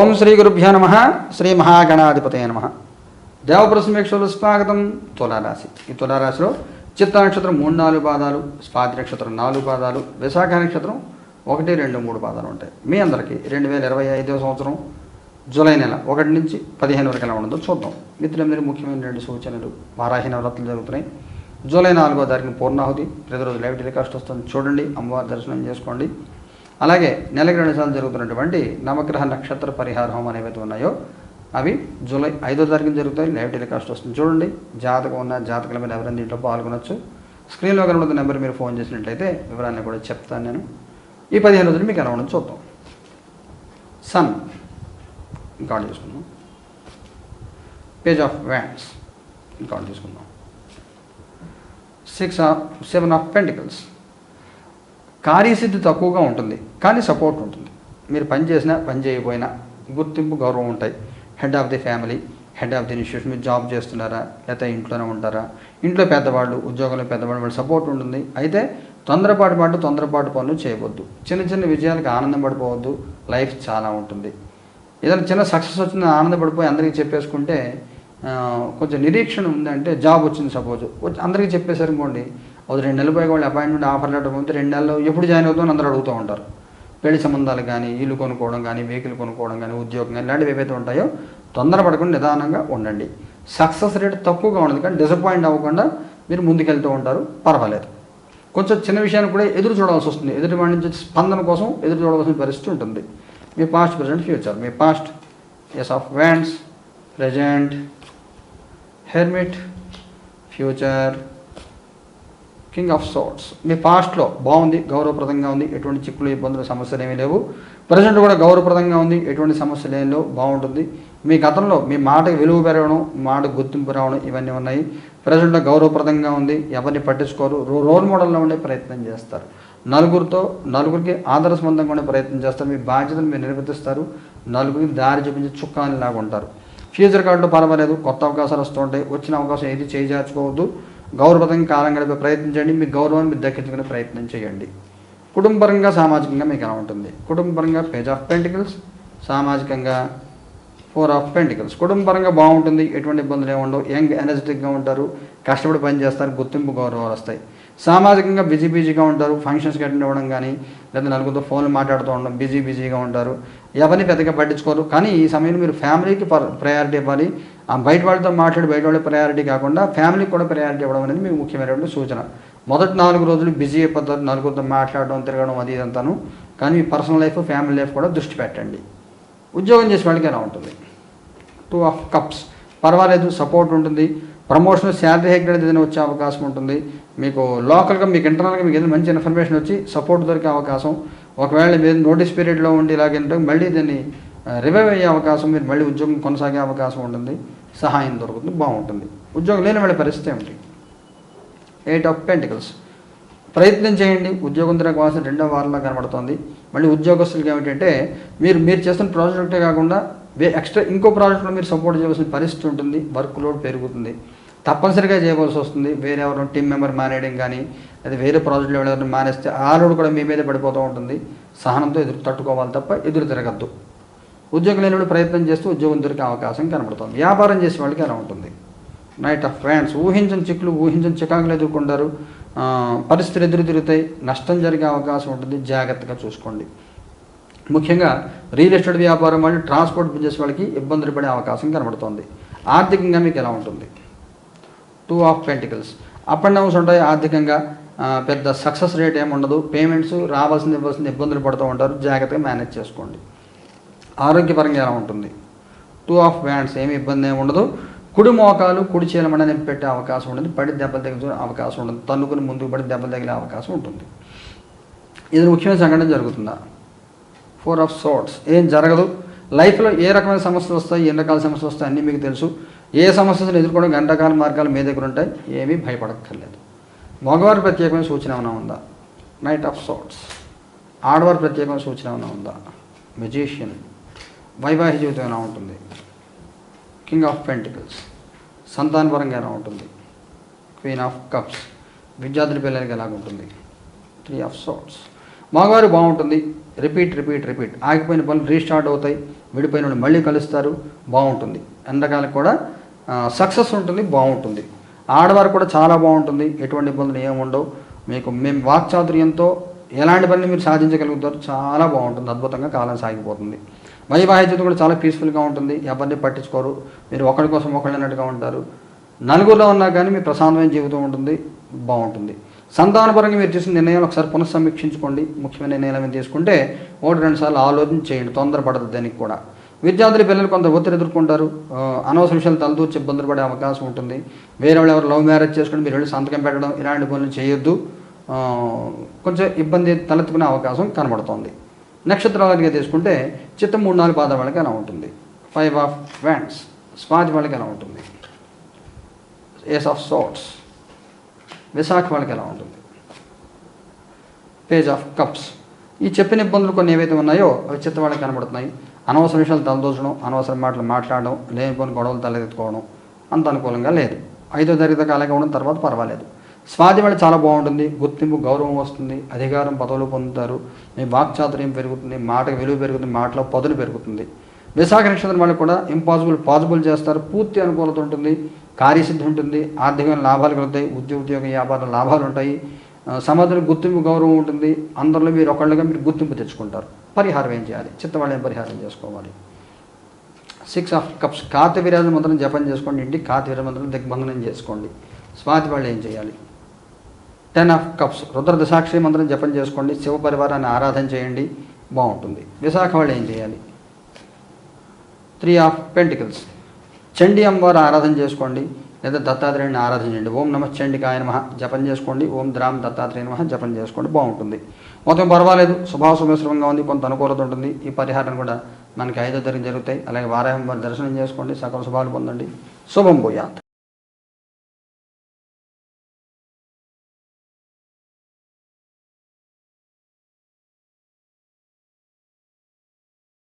ఓం శ్రీ గురుభ్యో నమ. శ్రీ మహాగణాధిపతయ నమ. దేవప్రసమేక్షలు స్వాగతం తులారాశి. ఈ తులారాశిలో చిత్త నక్షత్రం మూడు నాలుగు పాదాలు స్వాతి నక్షత్రం నాలుగు పాదాలు విశాఖ నక్షత్రం ఒకటి రెండు మూడు పాదాలు ఉంటాయి. మీ అందరికీ రెండు వేల ఇరవై ఐదవ సంవత్సరం జూలై నెల ఒకటి నుంచి పదిహేను వరకు ఎలా ఉండదో చూద్దాం. మిత్రులందరూ ముఖ్యమైన రెండు సూచనలు. వారాహి నవరాత్రులు జరుగుతున్నాయి. జూలై నాలుగో తారీఖున పూర్ణాహుతి. ప్రతిరోజు లైవ్ టెలికాస్ట్ వస్తుంది. చూడండి. అమ్మవారి దర్శనం చేసుకోండి. అలాగే నెలకి రెండు సార్లు జరుగుతున్నటువంటి నవగ్రహ నక్షత్ర పరిహార హోమం ఏవైతే ఉన్నాయో అవి జూలై ఐదో తారీఖున జరుగుతాయి. లైవ్ టెలికాస్ట్ వస్తుంది. చూడండి. జాతకం ఉన్న జాతకాల మీద ఎవరైనా దీంట్లో పాల్గొనొచ్చు. స్క్రీన్లో కనబడుతున్న నెంబర్ మీరు ఫోన్ చేసినట్లయితే వివరాలను కూడా చెప్తాను నేను. ఈ పదిహేను రోజులు మీకు ఎలా ఉండదు చూద్దాం. సన్ ఇంకా తీసుకుందాం. పేజ్ ఆఫ్ వ్యాండ్స్ ఇంకా తీసుకుందాం. Six of seven of pentacles కార్యసిద్ధి తక్కువగా ఉంటుంది కానీ సపోర్ట్ ఉంటుంది. మీరు పని చేసినా పని చేయకపోయినా గుర్తింపు గౌరవం ఉంటాయి. Head of the family head of the institution మీరు జాబ్ చేస్తున్నారా లేకపోతే ఇంట్లోనే ఉంటారా? ఇంట్లో పెద్దవాళ్ళు ఉద్యోగంలో పెద్దవాళ్ళు వాళ్ళ సపోర్ట్ ఉంటుంది. అయితే తొందరపాటు పాటు తొందరపాటు పనులు చేయవద్దు. చిన్న చిన్న విజయాలకు ఆనందం పడిపోవద్దు. లైఫ్ చాలా ఉంటుంది. ఏదైనా చిన్న సక్సెస్ వచ్చిందని ఆనందపడిపోయి అందరికీ చెప్పేసుకుంటే కొంచెం నిరీక్షణ ఉందంటే జాబ్ వచ్చింది సపోజ్ అందరికీ చెప్పేశారు ఒక రెండు నెలలు పోయి వాళ్ళు అపాయింట్మెంట్ ఆఫర్ లెటర్ పంపితే రెండు నెలలు ఎప్పుడు జాయిన్ అవుతామని అందరూ అడుగుతూ ఉంటారు. పెళ్ళి సంబంధాలు కానీ ఇల్లు కొనుక్కోవడం కానీ వెహికల్ కొనుక్కోవడం కానీ ఉద్యోగం కానీ ఇలాంటివి ఏవైతే ఉంటాయో తొందరపడకుండా నిదానంగా ఉండండి. సక్సెస్ రేట్ తక్కువగా ఉండదు కానీ డిసప్పాయింట్ అవ్వకుండా మీరు ముందుకెళ్తూ ఉంటారు. పర్వాలేదు. కొంచెం చిన్న విషయాన్ని కూడా ఎదురు చూడాల్సి వస్తుంది. ఎదుటి వాడి నుంచి స్పందన కోసం ఎదురు చూడవలసిన పరిస్థితి ఉంటుంది. మీ past present future me past ace of wands present hermit future king of swords మీ పాస్ట్లో బాగుంది గౌరవప్రదంగా ఉంది ఎటువంటి చిక్కులు ఇబ్బందులు సమస్యలు ఏమీ లేవు. ప్రజెంట్ కూడా గౌరవప్రదంగా ఉంది ఎటువంటి సమస్యలు ఏం లేవు బాగుంటుంది. మీ గతంలో మీ మాటకి విలువ పెరగడం మాట గుర్తింపు రావడం ఇవన్నీ ఉన్నాయి. ప్రజెంట్లో గౌరవప్రదంగా ఉంది ఎవరిని పట్టించుకోరు రో- రోల్ మోడల్లో ఉండే ప్రయత్నం చేస్తారు. నలుగురితో నలుగురికి ఆదర్శవంతంగా ఉండే ప్రయత్నం చేస్తారు మీ బాధ్యతను మీరు నిర్వర్తిస్తారు నలుగురికి దారి చూపించి చుక్కానిలాగా ఉంటారు. ఫ్యూచర్ కార్డులో పర్వాలేదు కొత్త అవకాశాలు వస్తూ ఉంటాయి వచ్చిన అవకాశం ఏది చేజార్చుకోవద్దు. గౌరవప్రదంగా కాలం గడిపే ప్రయత్నం చేయండి. మీ గౌరవాన్ని మీరు దక్కించుకునే ప్రయత్నం చేయండి. కుటుంబపరంగా సామాజికంగా మీకు ఎలా ఉంటుంది? కుటుంబపరంగా పేజ్ ఆఫ్ పెంటికల్స్ సామాజికంగా ఫోర్ ఆఫ్ పెంటికల్స్ కుటుంబపరంగా బాగుంటుంది. ఎటువంటి ఇబ్బందులు ఏముండవు యంగ్ ఎనర్జెటిక్గా ఉంటారు. కష్టపడి పని చేస్తారు. గుర్తింపు గౌరవాలు వస్తాయి. సామాజికంగా బిజీ బిజీగా ఉంటారు. ఫంక్షన్స్కి అటెండ్ అవ్వడం కానీ లేదా నలుగురితో ఫోన్లు మాట్లాడుతూ ఉండడం బిజీ బిజీగా ఉంటారు. ఎవరిని పెద్దగా పట్టించుకోరు. కానీ ఈ సమయంలో మీరు ఫ్యామిలీకి ప్రయారిటీ ఇవ్వాలి. ఆ బయట వాళ్ళతో మాట్లాడి బయట వాళ్ళకి ప్రయారిటీ కాకుండా ఫ్యామిలీకి కూడా ప్రయారిటీ ఇవ్వడం అనేది మీకు ముఖ్యమైనటువంటి సూచన. మొదటి నాలుగు రోజులు బిజీ అయిపోతారు నలుగురితో మాట్లాడడం తిరగడం అది ఇదంతాను కానీ మీ పర్సనల్ లైఫ్ ఫ్యామిలీ లైఫ్ కూడా దృష్టి పెట్టండి. ఉద్యోగం చేసే వాళ్ళకి ఎలా ఉంటుంది? టూ ఆఫ్ కప్స్ పర్వాలేదు సపోర్ట్ ఉంటుంది. ప్రమోషన్ శాలరీ హైక్ అనేది ఏదైనా వచ్చే అవకాశం ఉంటుంది. మీకు లోకల్గా మీకు ఇంటర్నల్గా మీకు ఏదైనా మంచి ఇన్ఫర్మేషన్ వచ్చి సపోర్ట్ దొరికే అవకాశం. ఒకవేళ మీరు నోటీస్ పీరియడ్లో ఉండి ఇలాగే మళ్ళీ దీన్ని రివైవ్ అయ్యే అవకాశం మీరు మళ్ళీ ఉద్యోగం కొనసాగే అవకాశం ఉంటుంది. సహాయం దొరుకుతుంది బాగుంటుంది. ఉద్యోగం లేని వాళ్ళ పరిస్థితి ఏమిటి? ఎయిట్ ఆఫ్ పెంటికల్స్ ప్రయత్నం చేయండి. ఉద్యోగం తిరగవాల్సిన రెండో వారంలో కనబడుతుంది. మళ్ళీ ఉద్యోగస్తులకి ఏమిటంటే మీరు మీరు చేస్తున్న ప్రాజెక్టే కాకుండా వే ఎక్స్ట్రా ఇంకో ప్రాజెక్ట్లో మీరు సపోర్ట్ చేయవలసిన పరిస్థితి ఉంటుంది. వర్క్ లోడ్ పెరుగుతుంది. తప్పనిసరిగా చేయవలసి వస్తుంది. వేరే ఎవరైనా టీం మెంబర్ మానేయడం కానీ లేదా వేరే ప్రాజెక్టులో ఎవరైనా మానేస్తే ఆ లోడ్ కూడా మీ మీద పడిపోతూ ఉంటుంది. సహనంతో ఎదురు తట్టుకోవాలి తప్ప ఎదురు తిరగద్దు. ఉద్యోగం లేని ప్రయత్నం చేస్తూ ఉద్యోగం దొరికే అవకాశం కనబడుతుంది. వ్యాపారం చేసే వాళ్ళకి ఎలా ఉంటుంది. నైట్ ఆఫ్ ఫ్యాన్స్ ఊహించని చిక్కులు ఊహించని చికాకులు ఎదుర్కొంటారు. పరిస్థితులు ఎదురు తిరుగుతాయి. నష్టం జరిగే అవకాశం ఉంటుంది. జాగ్రత్తగా చూసుకోండి. ముఖ్యంగా రియల్ ఎస్టేట్ వ్యాపారం వాళ్ళు ట్రాన్స్పోర్ట్ బిజినెస్ వాళ్ళకి ఇబ్బందులు పడే అవకాశం కనబడుతుంది. ఆర్థికంగా మీకు ఎలా ఉంటుంది? Two of pentacles up and downs ఉంటాయి ఆర్థికంగా. పెద్ద సక్సెస్ రేట్ ఏమి ఉండదు. పేమెంట్స్ రావాల్సింది ఇవ్వాల్సింది ఇబ్బందులు పడుతూ ఉంటారు. జాగ్రత్తగా మేనేజ్ చేసుకోండి. ఆరోగ్యపరంగా ఎలా ఉంటుంది? టూ ఆఫ్ బ్యాండ్స్ ఏమి ఇబ్బంది ఏమి ఉండదు. కుడి మోకాలు కుడి చీలమడ నింపి పెట్టే అవకాశం ఉంటుంది. పడి దెబ్బలు తగిలే అవకాశం ఉంటుంది. తన్నుకుని ముందుకు పడి దెబ్బలు తగిలే అవకాశం ఉంటుంది. ఇది ముఖ్యమైన సంఘటన జరుగుతుందా? ఫోర్ ఆఫ్ సోట్స్ ఏం జరగదు. లైఫ్లో ఏ రకమైన సమస్యలు వస్తాయి? ఎన్ని రకాల సమస్యలు వస్తాయి? అన్నీ మీకు తెలుసు. ఏ సమస్యలను ఎదుర్కోవడం గంటకాల మార్గాలు మీ దగ్గర ఉంటాయి. ఏమీ భయపడక్కర్లేదు. మగవారి ప్రత్యేకమైన సూచన ఏమైనా ఉందా? నైట్ ఆఫ్ సోట్స్ ఆడవారి ప్రత్యేకమైన సూచన ఏమైనా ఉందా? మెజీషియన్ వైవాహిక జీవితం ఎలా ఉంటుంది. కింగ్ ఆఫ్ పెంటికల్స్ సంతానపరంగా ఎలా ఉంటుంది. క్వీన్ ఆఫ్ కప్స్ విద్యార్థుల పిల్లలకి ఎలాగుంటుంది త్రీ ఆఫ్ సోర్ట్స్ మగవారు బాగుంటుంది. రిపీట్ రిపీట్ రిపీట్ ఆగిపోయిన పనులు రీస్టార్ట్ అవుతాయి. విడిపోయిన వాళ్ళు మళ్ళీ కలుస్తారు. బాగుంటుంది. ఎండకాలకు కూడా సక్సెస్ ఉంటుంది బాగుంటుంది. ఆడవారు కూడా చాలా బాగుంటుంది. ఎటువంటి ఇబ్బందులు ఏమి ఉండవు. మీకు మేము వాక్చాతుర్యంతో ఎలాంటి పనిని మీరు సాధించగలుగుతారు చాలా బాగుంటుంది. అద్భుతంగా కాలం సాగిపోతుంది. వైవాహిక కూడా చాలా పీస్ఫుల్గా ఉంటుంది. ఎవరిని పట్టించుకోరు. మీరు ఒకరి కోసం ఒకళ్ళు అన్నట్టుగా ఉంటారు. నలుగురిలో ఉన్నా కానీ మీ ప్రశాంతమైన జీవితం ఉంటుంది. బాగుంటుంది. సంతానపరంగా మీరు చేసిన నిర్ణయాలు ఒకసారి పునఃసమీక్షించుకోండి. ముఖ్యమైన నిర్ణయాలు మీరు తీసుకుంటే ఒకటి రెండు సార్లు ఆలోచన చేయండి. తొందరపడదు దానికి కూడా. విద్యార్థుల పిల్లలు కొంత ఒత్తిడి ఎదుర్కొంటారు. అనవసర విషయాలు తలదూర్చి ఇబ్బందులు పడే అవకాశం ఉంటుంది. వేరే వాళ్ళు ఎవరు లవ్ మ్యారేజ్ చేసుకుని మీరు వెళ్ళి సంతకం పెట్టడం ఇలాంటి పనులు చేయొద్దు. కొంచెం ఇబ్బంది తలెత్తుకునే అవకాశం కనబడుతోంది. నక్షత్రాలుగా తీసుకుంటే చిత్తం మూడు నాలుగు పాదాల వాళ్ళకి ఎలా ఉంటుంది. ఫైవ్ ఆఫ్ వ్యాండ్స్ స్వాతి వాళ్ళకి ఎలా ఉంటుంది. ఏస్ ఆఫ్ సోట్స్ విశాఖ వాళ్ళకి ఎలా ఉంటుంది. పేజ్ ఆఫ్ కప్స్ ఈ చెప్పిన ఇబ్బందులు కొన్ని ఏవైతే ఉన్నాయో అవి చిత్త వాళ్ళకి కనబడుతున్నాయి. అనవసర విషయాలు తలదోచడం అనవసర మాటలు మాట్లాడడం లేనిపోని గొడవలు తలెత్తుకోవడం అంత అనుకూలంగా లేదు. ఐదో తరగతి అలాగే ఉండడం తర్వాత పర్వాలేదు. స్వాతి వాళ్ళు చాలా బాగుంటుంది. గుర్తింపు గౌరవం వస్తుంది. అధికారం పదవులు పొందుతారు. మీ వాక్చాతుర్యం పెరుగుతుంది. మాటకు విలువ పెరుగుతుంది. మాటలో పదులు పెరుగుతుంది. విశాఖ నక్షత్రం వాళ్ళు కూడా ఇంపాసిబుల్ పాసిబుల్ చేస్తారు. పూర్తి అనుకూలత ఉంటుంది. కార్యసిద్ధి ఉంటుంది. ఆర్థికమైన లాభాలు కలుగుతాయి. ఉద్యోగ ఉద్యోగ వ్యాపార లాభాలు ఉంటాయి. సమాజంలో గుర్తింపు గౌరవం ఉంటుంది. అందరిలో మీరు ఒకళ్ళుగా మీరు గుర్తింపు తెచ్చుకుంటారు. పరిహారం ఏం చేయాలి? చిత్తవాళ్ళని ఏం పరిహారం చేసుకోవాలి. సిక్స్ ఆఫ్ కప్స్ కాతి విరాజ మంత్రం జపం చేసుకోండి. ఇంటి కాతి విరాజ మంత్రం దిగ్బంధనం చేసుకోండి. స్వాతి వాళ్ళు ఏం చేయాలి? Ten of cups. రుద్ర దశాక్షి మంత్రం జపం చేసుకోండి. శివ పరివారాన్ని ఆరాధన చేయండి. బాగుంటుంది. విశాఖ వాళ్ళు ఏం చేయాలి? Three of pentacles. చండీ అమ్మవారు ఆరాధన చేసుకోండి. లేదా దత్తాత్రేయుని ఆరాధన చేయండి. ఓం నమ చండికాయ నమ జపం చేసుకోండి. ఓం ద్రామ్ దత్తాత్రేయ నమ జపం చేసుకోండి. బాగుంటుంది. మొత్తం పర్వాలేదు. శుభాశుభశ్రమంగా ఉంది. కొంత అనుకూలత ఉంటుంది. ఈ పరిహారం కూడా మనకి ఐదో తరగతి జరుగుతాయి. అలాగే వారాహం వారి దర్శనం చేసుకోండి. సకల శుభాలు పొందండి. శుభం భూయాత్.